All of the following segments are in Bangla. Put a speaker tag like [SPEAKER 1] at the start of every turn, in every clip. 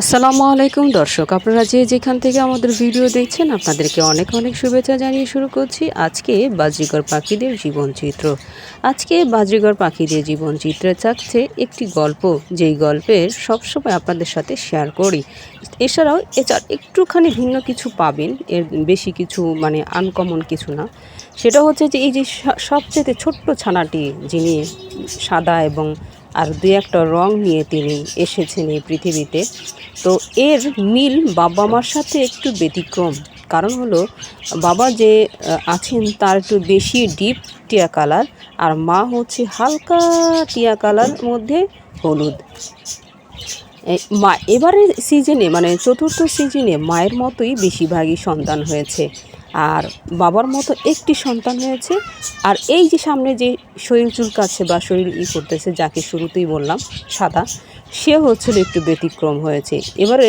[SPEAKER 1] আসসালামু আলাইকুম দর্শক, আপনারা যে যেখান থেকে আমাদের ভিডিও দেখছেন, আপনাদেরকে অনেক অনেক শুভেচ্ছা জানিয়ে শুরু করছি আজকে বাজিকর পাখিদের জীবনচিত্র। আজকে বাজিকর পাখিদের জীবনচিত্রে থাকছে একটি গল্প, যেই গল্পের সবসময় আপনাদের সাথে শেয়ার করি। এছাড়াও এছাড়া একটুখানি ভিন্ন কিছু পাবেন, এর বেশি কিছু মানে আনকমন কিছু না। সেটা হচ্ছে যে এই যে সবচেয়ে ছোট্ট ছানাটি, যিনি সাদা এবং আর দু একটা রং নিয়ে তিনি এসেছেন এই পৃথিবীতে। তো এর মিল বাবা মার সাথে একটু ব্যতিক্রম। কারণ হলো, বাবা যে আছেন তার একটু বেশি ডিপ টিয়া কালার, আর মা হচ্ছে হালকা টিয়া কালার মধ্যে হলুদ। মা, এবারের সিজনে মানে চতুর্থ সিজনে মায়ের মতোই বেশিরভাগই সন্তান হয়েছে। আর বাবার মতো একটি সন্তান হয়েছে। আর এই যে সামনে যে শরীর চুলকাচ্ছে বা শরীর ই করতেছে, যাকে শুরুতেই বললাম, সাদা, সে হচ্ছিল একটু ব্যতিক্রম হয়েছে। এবারে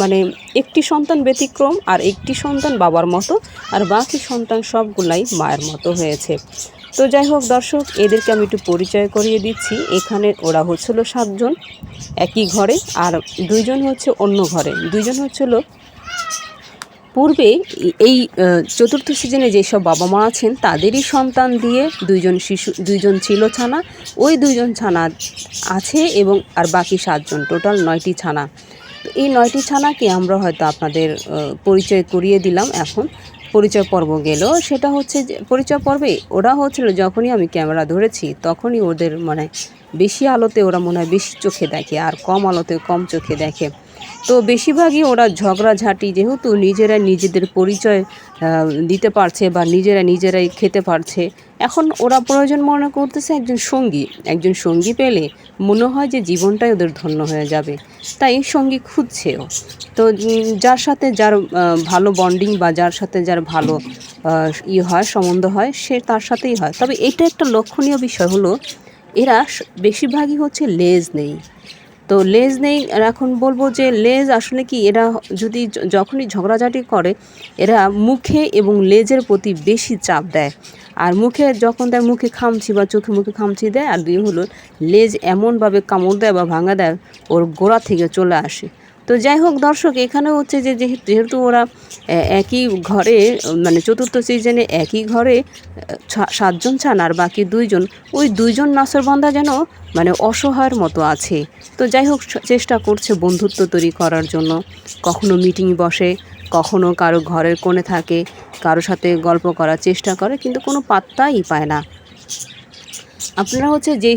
[SPEAKER 1] মানে একটি সন্তান ব্যতিক্রম আর একটি সন্তান বাবার মতো, আর বাকি সন্তান সবগুলাই মায়ের মতো হয়েছে। তো যাই হোক দর্শক, এদেরকে আমি একটু পরিচয় করিয়ে দিচ্ছি। এখানে ওরা হচ্ছিল সাতজন, একই ঘরে, আর দুইজন হচ্ছে অন্য ঘরে। দুইজন হচ্ছিল পূর্বে এই চতুর্থ সিজনে যেসব বাবা মা আছেন, তাদেরই সন্তান দিয়ে দুইজন শিশু, দুইজন ছিল ছানা, ওই দুইজন ছানা আছে এবং আর বাকি সাতজন। টোটাল নয়টি ছানা। তো এই নয়টি ছানাকে আমরা হয়তো আপনাদের পরিচয় করিয়ে দিলাম এখন। পরিচয় পর্ব গেল। সেটা হচ্ছে যে, পরিচয় পর্বে ওরা হচ্ছিল, যখনই আমি ক্যামেরা ধরেছি, তখনই ওদের মানে বেশি আলোতে, ওরা মনে হয় বেশি চোখে দেখে, আর কম আলোতে, কম চোখে দেখে। তো বেশিরভাগই ওরা ঝগড়াঝাটি যেহেতু নিজেরা নিজেদের পরিচয় দিতে পারছে বা নিজেরা নিজেরাই খেতে পারছে। এখন ওরা প্রয়োজন মনে করতেছে একজন সঙ্গী একজন সঙ্গী পেলে মনে হয় যে জীবনটাই ওদের ধন্য হয়ে যাবে। তাই সঙ্গী খুঁজছেও। তো যার সাথে যার ভালো বন্ডিং বা যার সাথে যার ভালো ই হয়, সম্বন্ধ হয়, সে তার সাথেই হয়। তবে এটা একটা লক্ষণীয় বিষয় হলো, এরা বেশিরভাগই হচ্ছে লেজ নেই। তো লেজ নেই। এখন বলব যে লেজ আসলে কি, এরা যদি যখনই ঝগড়াঝাটি করে, এরা মুখে এবং লেজের প্রতি বেশি চাপ দেয়। আর মুখে যখন দেয়, মুখে খামছি বা চোখে মুখে খামছি দেয়, আর দুই হলো লেজ এমনভাবে কামড় দেয় বা ভাঙা দেয়, ওর গোড়া থেকে চলে আসে। তো যাই হোক, দর্শক এখানে হচ্ছে যে যেহেতু ওরা একই ঘরে মানে চতুর্থ সিজনে একই ঘরে সাতজন ছান আর বাকি দুইজন, ওই দুইজন নাসরবান্ধা যেন মানে অসহায়ের মতো আছে। তো যাই হোক চেষ্টা করছে বন্ধুত্ব তৈরি করার জন্য। কখনো মিটিং বসে, কখনো কারও ঘরের কোণে থাকে, কারও সাথে গল্প করার চেষ্টা করে, কিন্তু কোনো পাত্তাই পায় না। আপনারা হচ্ছে যেই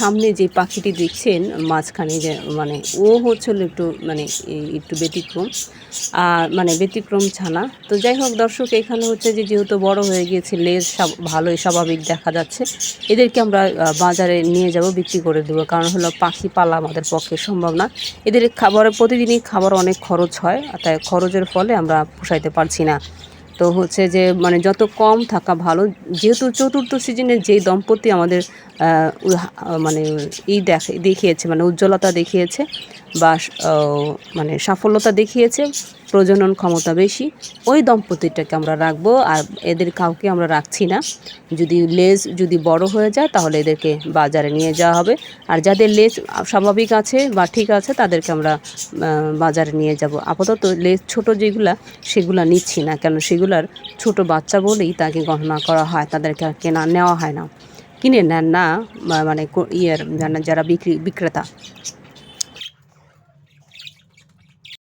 [SPEAKER 1] সামনে যে পাখিটি দেখছেন, মাঝখানে যে মানে ও হচ্ছিল একটু মানে একটু ব্যতিক্রম, আর মানে ব্যতিক্রম ছানা। তো যাই হোক দর্শক, এখানে হচ্ছে যে যেহেতু বড় হয়ে গিয়েছে, লেজ ভালোই স্বাভাবিক দেখা যাচ্ছে। এদেরকে আমরা বাজারে নিয়ে যাব, বিক্রি করে দেবো। কারণ হলো পাখি পালা আমাদের পক্ষে সম্ভব না। এদের খাবারের প্রতিদিনই খাবার অনেক খরচ হয়, তাই খরচের ফলে আমরা পোষাইতে পারছি না। তো হচ্ছে যে মানে যত কম থাকা ভালো, যেহেতু চতুর্থ সিজনে যেই দম্পতি আমাদের মানে ই দেখে, দেখিয়েছে মানে উজ্জ্বলতা দেখিয়েছে বা মানে সাফল্যতা দেখিয়েছে, প্রজনন ক্ষমতা বেশি, ওই দম্পতিটাকে আমরা রাখব, আর এদের কাউকে আমরা রাখছি না। যদি লেজ যদি বড় হয়ে যায়, তাহলে এদেরকে বাজারে নিয়ে যাওয়া হবে। আর যাদের লেজ স্বাভাবিক আছে বা ঠিক আছে, তাদেরকে আমরা বাজারে নিয়ে যাব। আপাতত লেজ ছোট যেগুলা, সেগুলা নিচ্ছি না। কেন? সেগুলার ছোট বাচ্চা বলেই তাকে গণনা করা হয়, তাদেরকে কেনা, নেওয়া হয় না। কিনে নেন না মানে ইয়ের যারা- যারা বিক্রি, বিক্রেতা।